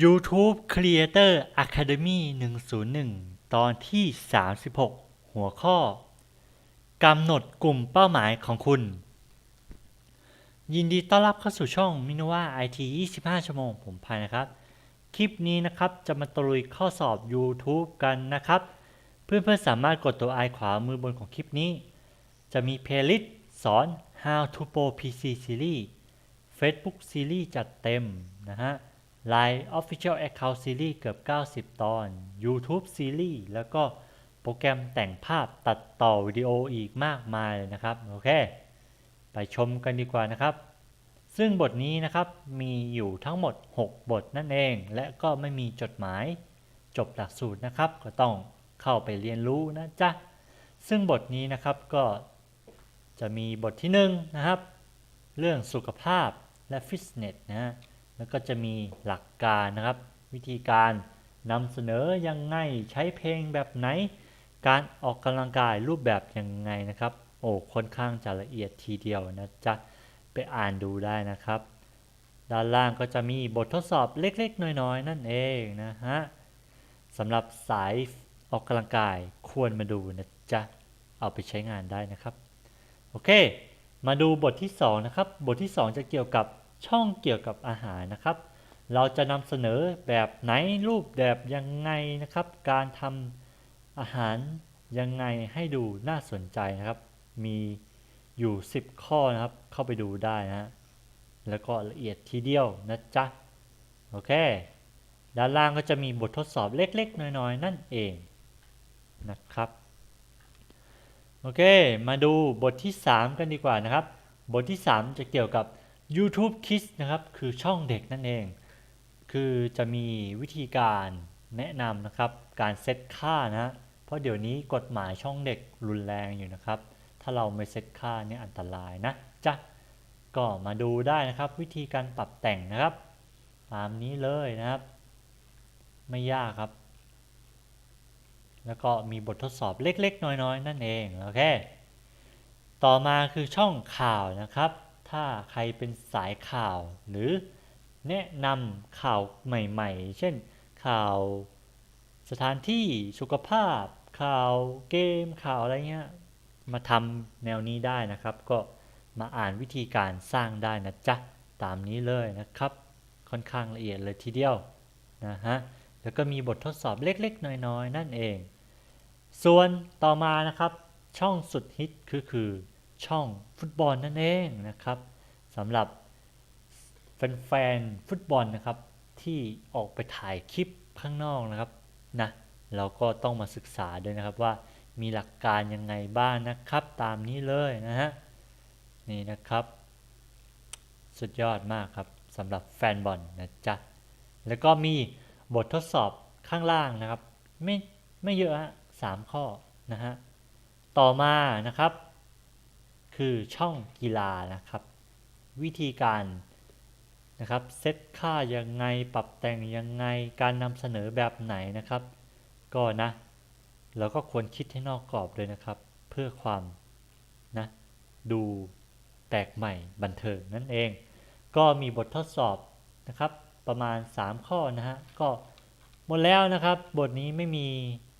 YouTube Creator Academy 101 ตอนที่ 36 หัวข้อกำหนดกลุ่มเป้าหมายของคุณ ยินดีต้อนรับเข้าสู่ช่องมินว่า IT 25 ชั่วโมงผมพายนะครับ คลิปนี้นะครับจะมาตรุยข้อสอบ YouTube กันนะครับ เพื่อนๆสามารถกดตัวไอขวามือบนของคลิปนี้ จะมีเพลย์ลิสต์สอน How to Pro PC Series Facebook Series จัดเต็มนะฮะ Line Official Account Series เกือบ 90 ตอน YouTube Series แล้วก็โปรแกรมแต่งภาพตัดต่อวิดีโออีกมากมายเลยนะครับ โอเค ไปชมกันดีกว่านะครับ ซึ่งบทนี้นะครับมีอยู่ทั้งหมด 6 บทนั่นเอง และก็ไม่มีจดหมาย จบหลักสูตรนะครับ ก็ต้องเข้าไปเรียนรู้นะจ๊ะ ซึ่งบทนี้นะครับก็จะมีบทที่1นงนะครับ เรื่องสุขภาพและฟิตเนสนะฮะ แล้วก็จะมีหลักการนะครับ วิธีการนำเสนอยังไงใช้เพลงแบบไหน การออกกำลังกายรูปแบบยังไงนะครับ โอ้ค่อนข้างจะละเอียดทีเดียวนะจ๊ะไปอ่านดูได้นะครับ ด้านล่างก็จะมีบททดสอบเล็กๆ น้อยๆ นั่นเองนะฮะสำหรับสายออกกำลังกายควรมาดูนะจ๊ะเอาไปใช้งานได้นะครับ โอเค มาดูบทที่ 2 นะครับ บทที่ 2 จะเกี่ยวกับ ช่องเกี่ยวกับอาหารนะครับ เราจะนำเสนอแบบไหนรูปแบบยังไงนะครับ การทำอาหารยังไงให้ดูน่าสนใจนะครับ มีอยู่ 10 ข้อนะครับ เข้าไปดูได้นะฮะแล้วก็ละเอียดทีเดียวนะจ๊ะ โอเค ด้านล่างก็จะมีบททดสอบเล็กๆ น้อยๆ นั่นเองนะครับ โอเค มาดูบทที่ 3 กันดีกว่านะครับ บทที่ 3 จะเกี่ยวกับ YouTube Kids นะครับคือช่องเด็กนั่นเอง คือจะมีวิธีการแนะนำนะครับ การเซตค่านะเพราะเดี๋ยวนี้กฎหมายช่องเด็กรุนแรงอยู่นะครับ ถ้าเราไม่เซตค่าเนี่ยอันตรายนะจ๊ะก็มาดูได้นะครับ วิธีการปรับแต่งนะครับ ตามนี้เลยนะครับ ไม่ยากครับ แล้วก็มีบททดสอบเล็กๆ น้อยๆ นั่นเองโอเคต่อมาคือช่องข่าวนะครับ ถ้าใครเป็นสายข่าว หรือแนะนำข่าวใหม่ๆ เช่น ข่าวสถานที่สุขภาพ ข่าวเกมข่าวอะไรเงี้ยมาทำแนวนี้ได้นะครับ ก็มาอ่านวิธีการสร้างได้นะจ๊ะ ตามนี้เลยนะครับ ค่อนข้างละเอียดเลยทีเดียวนะฮะแล้วก็มีบททดสอบเล็กๆ น้อยๆ นั่นเอง ส่วนต่อมานะครับ ช่องสุดฮิตคือคือ ช่องฟุตบอลนั่นเองนะครับสำหรับแฟนๆฟุตบอลนะครับ ที่ออกไปถ่ายคลิปข้างนอกนะครับนะเราก็ต้องมาศึกษาด้วยนะครับว่ามีหลักการยังไงบ้างนะครับ ตามนี้เลยนะฮะนี่นะครับ สุดยอดมากครับสำหรับแฟนบอลนะจ๊ะแล้วก็มีบททดสอบข้างล่างนะครับ ไม่ไม่เยอะฮะสามข้อนะฮะต่อมานะครับ คือช่องกีฬานะครับ วิธีการนะครับเซตค่ายังไงปรับแต่งยังไงการนำเสนอแบบไหนนะครับ ก็นะเราก็ควรคิดให้นอกกรอบเลยนะครับ เพื่อความนะดูแปลกใหม่บันเทิงนั่นเอง ก็มีบททดสอบนะครับ ประมาณ 3 ข้อนะฮะก็หมดแล้วนะครับ บทนี้ไม่มี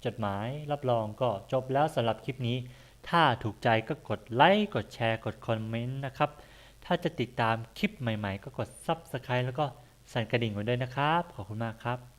จดหมายรับรองก็จบแล้วสำหรับคลิปนี้ ถ้าถูกใจก็กดไลค์กดแชร์กดคอมเมนต์นะครับ ถ้าจะติดตามคลิปใหม่ๆ ก็กด Subscribe แล้วก็สั่นกระดิ่งไว้ด้วยนะครับ ขอบคุณมากครับ